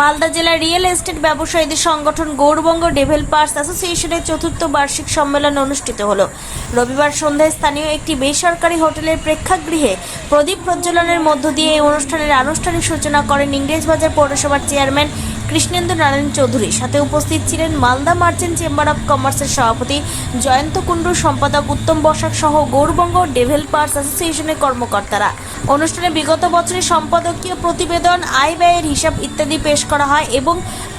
মালদা জেলা real estate ব্যবসায়ীদের সংগঠন গৌরবঙ্গ ডেভেলপার্স অ্যাসোসিয়েশনের চতুর্থ বার্ষিক সম্মেলন অনুষ্ঠিত হল। রবিবার সন্ধ্যায় স্থানীয় একটি বেসরকারি হোটেলের প্রেক্ষাগৃহে প্রদীপ প্রজ্বলনের মধ্য দিয়ে এই অনুষ্ঠানের আনুষ্ঠানিক সূচনা করেন ইংরেজবাজার পৌরসভার চেয়ারম্যান কৃষ্ণেন্দু নারায়ণ চৌধুরী। সাথে উপস্থিত ছিলেন মালদা মার্চেন্ট চেম্বার অব কমার্সের সভাপতি জয়ন্ত কুণ্ডুর সম্পাদক উত্তম বসাক সহ গৌরবঙ্গ ডেভেলপার্স অ্যাসোসিয়েশনের কর্মকর্তারা। অনুষ্ঠানে বিগত বছরের সম্পাদকীয় প্রতিবেদন, আয় ব্যয়ের হিসাব ইত্যাদি পেশ করা হয় এবং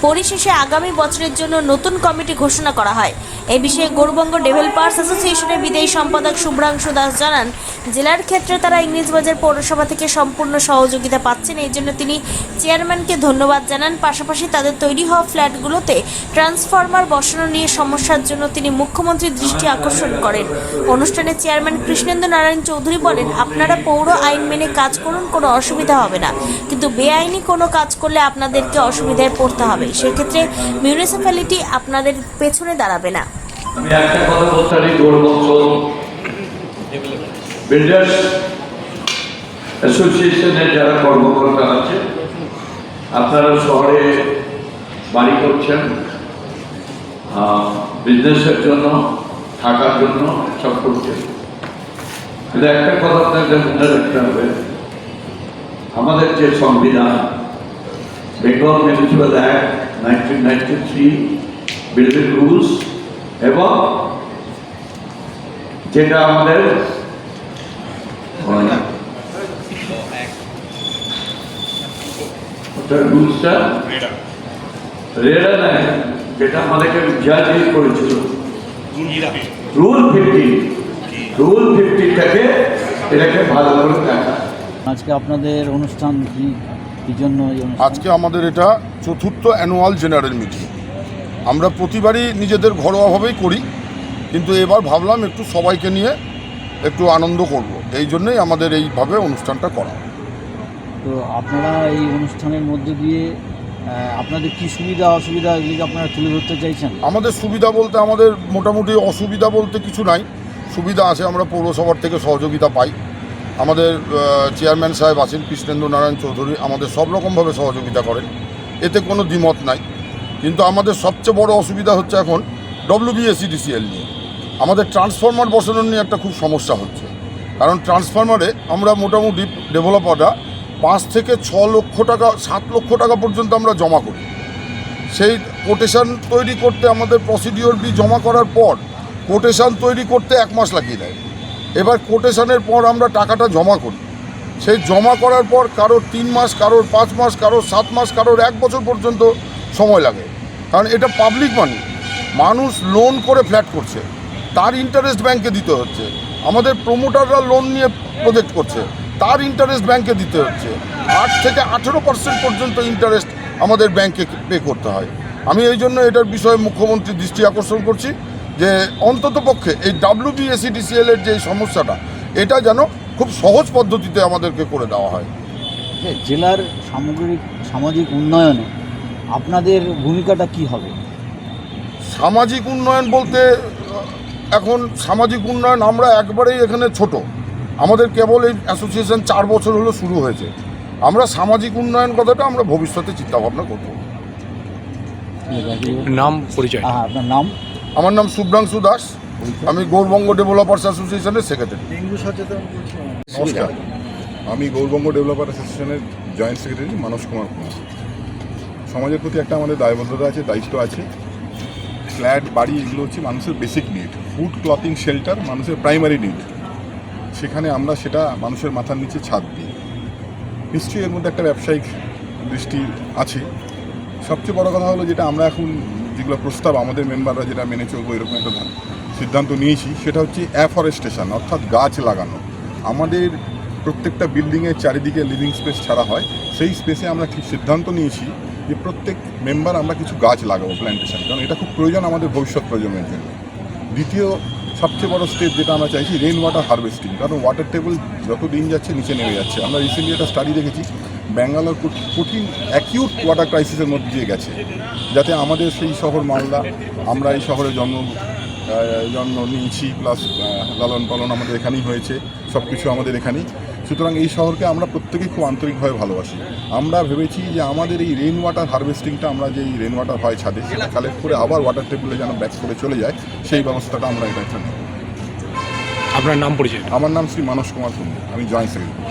পরিশেষে আগামী বছরের জন্য নতুন কমিটি ঘোষণা করা হয়। এ বিষয়ে গৌরবঙ্গ ডেভেলপার্স অ্যাসোসিয়েশনের বিদায়ী সম্পাদক শুভ্রাংশু দাস জানান জেলার ক্ষেত্রে তারা ইংরেজবাজার পৌরসভা থেকে সম্পূর্ণ সহযোগিতা পাচ্ছেন। এই জন্য তিনি চেয়ারম্যানকে ধন্যবাদ জানান। পাশাপাশি তাদের তৈরি হওয়া ফ্ল্যাটগুলোতে ট্রান্সফরমার বসানো নিয়ে সমস্যার জন্য তিনি মুখ্যমন্ত্রীর দৃষ্টি আকর্ষণ করেন। অনুষ্ঠানে চেয়ারম্যান কৃষ্ণেন্দু নারায়ণ চৌধুরী বলেন, আপনারা পৌর আইন মেনে কাজ করুন, কোনো অসুবিধা হবে না। কিন্তু বেআইনি কোনো কাজ করলে আপনাদেরকে অসুবিধায় পড়তে হবে। সেক্ষেত্রে মিউনিসিপ্যালিটি আপনাদের পেছনে দাঁড়াবে না। আমি একটা কথা বলতে পারি বিল্ডার্স অ্যাসোসিয়েশনের যারা কর্মকর্তা আছে, আপনারা শহরে বাড়ি করছেন বিজনেসের জন্য, থাকার জন্য সব করছেন। কিন্তু একটা কথা আপনাদের মনে রাখতে হবে, আমাদের যে সংবিধান Bengal municipal act nineteen ninety three building rules এবং যেটা আমাদের ওটা রুলসটা রেডা নাই যেটা আমাদেরকে জাজ করেছিল। রুল ফিফটি রুল ফিফটিটাকে এটাকে ভালো করে দেখা। আজকে আপনাদের অনুষ্ঠান কি? কি জন্য আজকে আমাদের এটা চতুর্থ অ্যানুয়াল জেনারেল মিটিং আমরা প্রতিবারই নিজেদের ঘরোয়াভাবেই করি কিন্তু এবার ভাবলাম একটু সবাইকে নিয়ে একটু আনন্দ করব। এই জন্যই আমাদের এইভাবে অনুষ্ঠানটা করা। তো আপনারা এই অনুষ্ঠানের মধ্যে দিয়ে আপনাদের কি সুবিধা, অসুবিধা এগুলি আপনারা তুলে ধরতে চাইছেন? আমাদের সুবিধা বলতে আমাদের মোটামুটি অসুবিধা বলতে কিছু নাই। সুবিধা আছে, আমরা পৌরসভার থেকে সহযোগিতা পাই। আমাদের চেয়ারম্যান সাহেব আছেন কৃষ্ণেন্দ্র নারায়ণ চৌধুরী, আমাদের সব রকমভাবে সহযোগিতা করেন। এতে কোনো দ্বিমত নাই। কিন্তু আমাদের সবচেয়ে বড় অসুবিধা হচ্ছে এখন ডব্লিউবিএসিডিসিএল নিয়ে। আমাদের ট্রান্সফরমার বসানোর নিয়ে একটা খুব সমস্যা হচ্ছে। কারণ ট্রান্সফরমারে আমরা মোটামুটি ডেভেলপাররা পাঁচ থেকে ছ লক্ষ টাকা, সাত লক্ষ টাকা পর্যন্ত আমরা জমা করি। সেই কোটেশান তৈরি করতে আমাদের প্রসিডিওর বি জমা করার পর কোটেশান তৈরি করতে এক মাস লাগিয়ে দেয়। এবার কোটেশানের পর আমরা টাকাটা জমা করি। সেই জমা করার পর কারোর তিন মাস, কারোর পাঁচ মাস, কারোর সাত মাস, কারোর এক বছর পর্যন্ত সময় লাগে। কারণ এটা পাবলিক মানি মানুষ লোন করে ফ্ল্যাট করছে। তার ইন্টারেস্ট ব্যাংকে দিতে হচ্ছে। আমাদের প্রমোটাররা লোন নিয়ে প্রজেক্ট করছে। তার ইন্টারেস্ট ব্যাংকে দিতে হচ্ছে। আট থেকে আঠেরো পার্সেন্ট পর্যন্ত ইন্টারেস্ট আমাদের ব্যাংকে পে করতে হয়। আমি এই জন্য এটার বিষয়ে মুখ্যমন্ত্রীর দৃষ্টি আকর্ষণ করছি যে অন্তত পক্ষে এই ডাব্লিউবিএসিডিসিএল এর যে সমস্যাটা এটা যেন খুব সহজ পদ্ধতিতে আমাদেরকে করে দেওয়া হয়। জেলার সামগ্রিক সামাজিক উন্নয়নে আপনাদের ভূমিকাটা কি হবে? সামাজিক উন্নয়ন বলতে এখন সামাজিক উন্নয়ন আমরা একবারেই এখানে ছোট। আমাদের কেবল এই অ্যাসোসিয়েশন চার বছর হলো শুরু হয়েছে। আমরা সামাজিক উন্নয়ন কথাটা আমরা ভবিষ্যতে চিন্তাভাবনা করব। নাম পরিচয়। হ্যাঁ আপনার নাম? আমার নাম শুভ্রাংশু দাস। আমি গৌরবঙ্গ ডেভেলপার্স অ্যাসোসিয়েশনের সেক্রেটারি। নমস্কার। আমি গৌরবঙ্গ ডেভেলপার অ্যাসোসিয়েশনের জয়েন্ট সেক্রেটারি মানস কুমার কুমার। সমাজের প্রতি একটা আমাদের দায়বদ্ধতা আছে দায়িত্ব আছে। ফ্ল্যাট বাড়ি এগুলো হচ্ছে মানুষের basic need food clothing shelter মানুষের প্রাইমারি নিড সেখানে আমরা সেটা মানুষের মাথার নিচে ছাদ দিই। নিশ্চয়ই এর মধ্যে একটা ব্যবসায়িক দৃষ্টি আছে। সবচেয়ে বড় কথা হলো যেটা আমরা এখন যেগুলো প্রস্তাব আমাদের মেম্বাররা যেটা মেনে চলবো এরকম একটা সিদ্ধান্ত নিয়েছি, সেটা হচ্ছে অ্যাফরেস্টেশন অর্থাৎ গাছ লাগানো। আমাদের প্রত্যেকটা বিল্ডিংয়ের চারিদিকে লিভিং স্পেস ছাড়া হয়। সেই স্পেসে আমরা ঠিক সিদ্ধান্ত নিয়েছি যে প্রত্যেক মেম্বার আমরা কিছু গাছ লাগাবো প্ল্যান্টেশন কারণ এটা খুব প্রয়োজন আমাদের ভবিষ্যৎ প্রজন্মের জন্য। দ্বিতীয় সবচেয়ে বড় স্টেপ যেটা আমরা চাইছি রেন ওয়াটার হারভেস্টিং কারণ ওয়াটার টেবল যত দিন যাচ্ছে নিচে নেমে যাচ্ছে। আমরা রিসেন্টলি একটা স্টাডি দেখেছি ব্যাঙ্গালোর কঠিন অ্যাকিউট ওয়াটার ক্রাইসিসের মধ্যে দিয়ে গেছে। যাতে আমাদের সেই শহর মালদা, আমরা এই শহরে জন্ম জন্ম নিয়েছি প্লাস লালন পালন আমাদের এখানেই হয়েছে সব কিছু আমাদের এখানেই। সুতরাং এই শহরকে আমরা প্রত্যেকেই খুব আন্তরিকভাবে ভালোবাসি। আমরা ভেবেছি যে আমাদের এই রেন ওয়াটার হারভেস্টিংটা আমরা যে রেন ওয়াটার হয় ছাদে সেটা কালেক্ট করে আবার ওয়াটার টেবিলে যেন ব্যাক করে চলে যায় সেই ব্যবস্থাটা আমরা এটা আপনার নাম পরিচয়? আমার নাম শ্রী মানস কুমার কুন্ডু আমি জয়েন্ট সেক্রেটারি